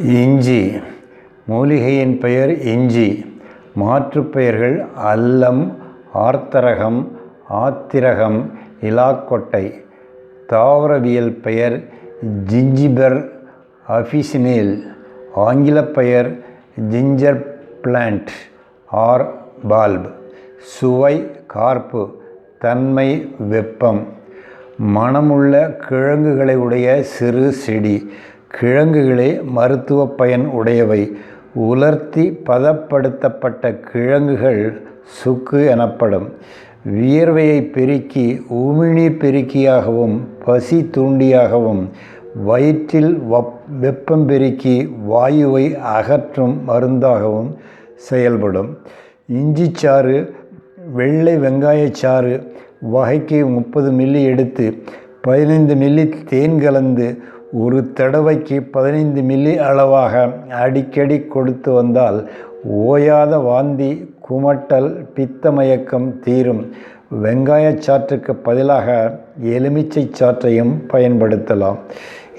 இஞ்சி. மூலிகையின் பெயர் இஞ்சி. மாற்றுப் பெயர்கள் அல்லம் ஆர்த்தரகம் ஆத்திரகம் இலாக்கொட்டை. தாவரவியல் பெயர் ஜிஞ்சிபர் அஃபிசினேல் ஆங்கிலப் பெயர் ஜிஞ்சர் பிளான்ட் ஆர் பால்ப். சுவை கார்ப்பு தன்மை வெப்பம். மணமுள்ள கிழங்குகளை உடைய சிறு செடி. கிழங்குகளே மருத்துவப் பயன் உடையவை. உலர்த்தி பதப்படுத்தப்பட்ட கிழங்குகள் சுக்கு எனப்படும். வியர்வையை பெருக்கி உமிழ்நீர் பெருக்கியாகவும் பசி தூண்டியாகவும் வயிற்றில் வப் வெப்பம் பெருக்கி வாயுவை அகற்றும் மருந்தாகவும் செயல்படும். இஞ்சிச்சாறு வெள்ளை வெங்காயச்சாறு வகைக்கு முப்பது மில்லி எடுத்து பதினைந்து மில்லி தேன் கலந்து ஒரு தடவைக்கு பதினைந்து மில்லி அளவாக அடிக்கடி கொடுத்து வந்தால் ஓயாத வாந்தி குமட்டல் பித்தமயக்கம் தீரும். வெங்காயச் சாற்றுக்கு பதிலாக எலுமிச்சை சாற்றையும் பயன்படுத்தலாம்.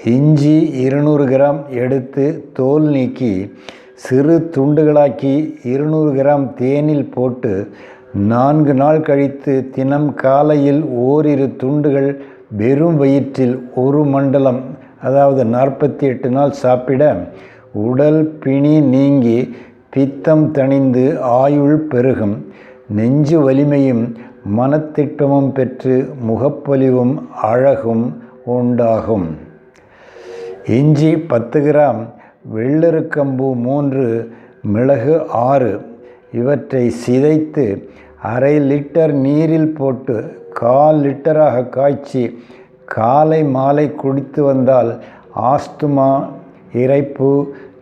இஞ்சி இருநூறு கிராம் எடுத்து தோல் நீக்கி சிறு துண்டுகளாக்கி இருநூறு கிராம் தேனில் போட்டு நான்கு நாள் கழித்து தினம் காலையில் ஓரிரு துண்டுகள் வெறும் வயிற்றில் ஒரு மண்டலம் அதாவது நாற்பத்தி எட்டு நாள் சாப்பிட உடல் பிணி நீங்கி பித்தம் தணிந்து ஆயுள் பெருகும். நெஞ்சு வலிமையும் மனத்திட்டமும் பெற்று முகப்பொலிவும் அழகும் உண்டாகும். இஞ்சி பத்து கிராம் வெள்ளருக்கம்பு மூன்று மிளகு ஆறு. இவற்றை சிதைத்து அரை லிட்டர் நீரில் போட்டு கால் லிட்டராக காய்ச்சி காலை மாலை குடித்து வந்தால் ஆஸ்துமா இரைப்பு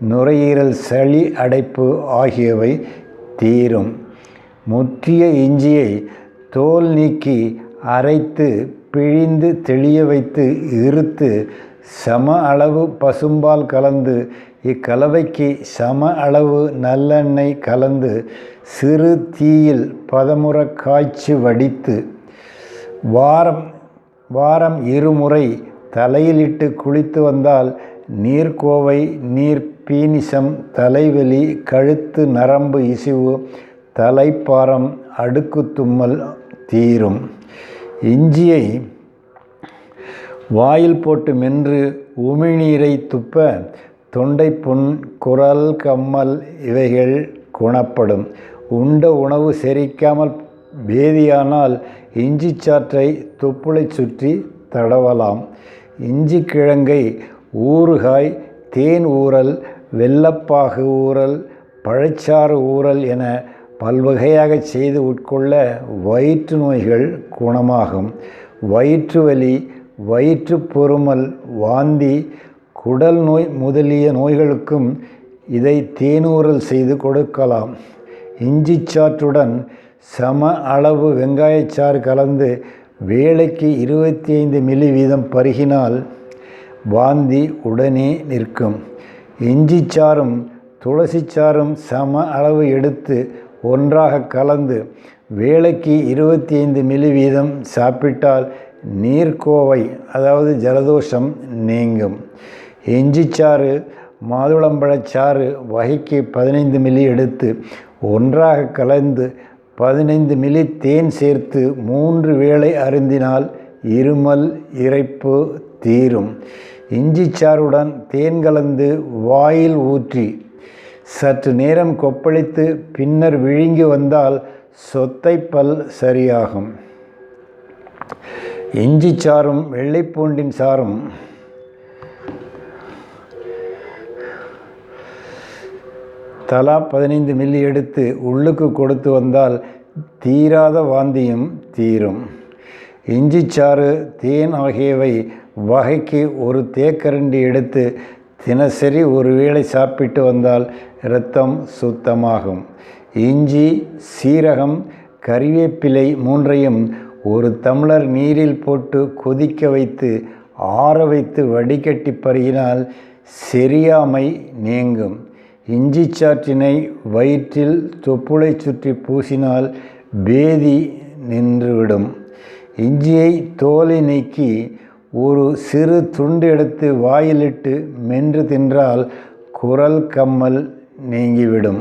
நுரையீரல் சளி அடைப்பு ஆகியவை தீரும். முற்றிய இஞ்சியை தோல் நீக்கி அரைத்து பிழிந்து தெளிய வைத்து இருத்து சம அளவு பசும்பால் கலந்து இக்கலவைக்கு சம அளவு நல்லெண்ணெய் கலந்து சிறு தீயில் பதமுற காய்ச்சி வடித்து வாரம் வாரம் இருமுறை தலையிலிட்டு குளித்து வந்தால் நீர்க்கோவை நீர் பீனிசம் தலைவலி கழுத்து நரம்பு இசிவு தலைப்பாரம் அடுக்கு தும்மல் தீரும். இஞ்சியை வாயில் போட்டு மென்று உமிழ்நீரை துப்ப தொண்டை புண் குரல் கம்மல் இவைகள் குணப்படும். உண்ட உணவு செரிக்காமல் பேதியானால் இஞ்சி சாற்றை தொப்புளை சுற்றி தடவலாம். இஞ்சி கிழங்கை ஊறுகாய் தேன் ஊறல் வெள்ளப்பாகு ஊறல் பழச்சாறு ஊறல் என பல்வகையாக செய்து உட்கொள்ள வயிற்று நோய்கள் குணமாகும். வயிற்று வலி வயிற்று பொறுமல் வாந்தி குடல் நோய் முதலிய நோய்களுக்கும் இதை தேனூறல் செய்து கொடுக்கலாம். இஞ்சி சாற்றுடன் சம அளவு வெங்காயச்சாறு கலந்து வேலைக்கு இருபத்தி ஐந்து மில்லி வீதம் பருகினால் வாந்தி உடனே நிற்கும். இஞ்சி சாறும் துளசி சாறும் சம அளவு எடுத்து ஒன்றாக கலந்து வேலைக்கு இருபத்தி ஐந்து மில்லி வீதம் சாப்பிட்டால் நீர்க்கோவை அதாவது ஜலதோஷம் நீங்கும். இஞ்சிச்சாறு மாதுளம்பழச்சாறு வகைக்கு பதினைந்து மில்லி எடுத்து ஒன்றாக கலந்து பதினைந்து மில்லி தேன் சேர்த்து மூன்று வேளை அருந்தினால் இருமல் இறைப்பு தீரும். இஞ்சி சாறுடன் தேன் கலந்து வாயில் ஊற்றி சற்று நேரம் கொப்பளித்து பின்னர் விழுங்கி வந்தால் சொத்தை பல் சரியாகும். இஞ்சி சாறும் வெள்ளைப்பூண்டின் சாறும். தலா பதினைந்து மில்லி எடுத்து உள்ளுக்கு கொடுத்து வந்தால் தீராத வாந்தியும் தீரும். இஞ்சிச்சாறு தேன் ஆகியவை வகைக்கு ஒரு தேக்கரண்டி எடுத்து தினசரி ஒரு வேளை சாப்பிட்டு வந்தால் இரத்தம் சுத்தமாகும். இஞ்சி சீரகம் கறிவேப்பிலை மூன்றையும் ஒரு தமிழர் நீரில் போட்டு கொதிக்க வைத்து ஆற வைத்து வடிகட்டி பருகினால் செரியாமை நீங்கும். இஞ்சி சாற்றினை வயிற்றில் தொப்புளை சுற்றி பூசினால் பேதி நின்றுவிடும். இஞ்சியை தோலை நீக்கி ஒரு சிறு துண்டு எடுத்து வாயிலிட்டு மென்று தின்றால் குரல் கம்மல் நீங்கிவிடும்.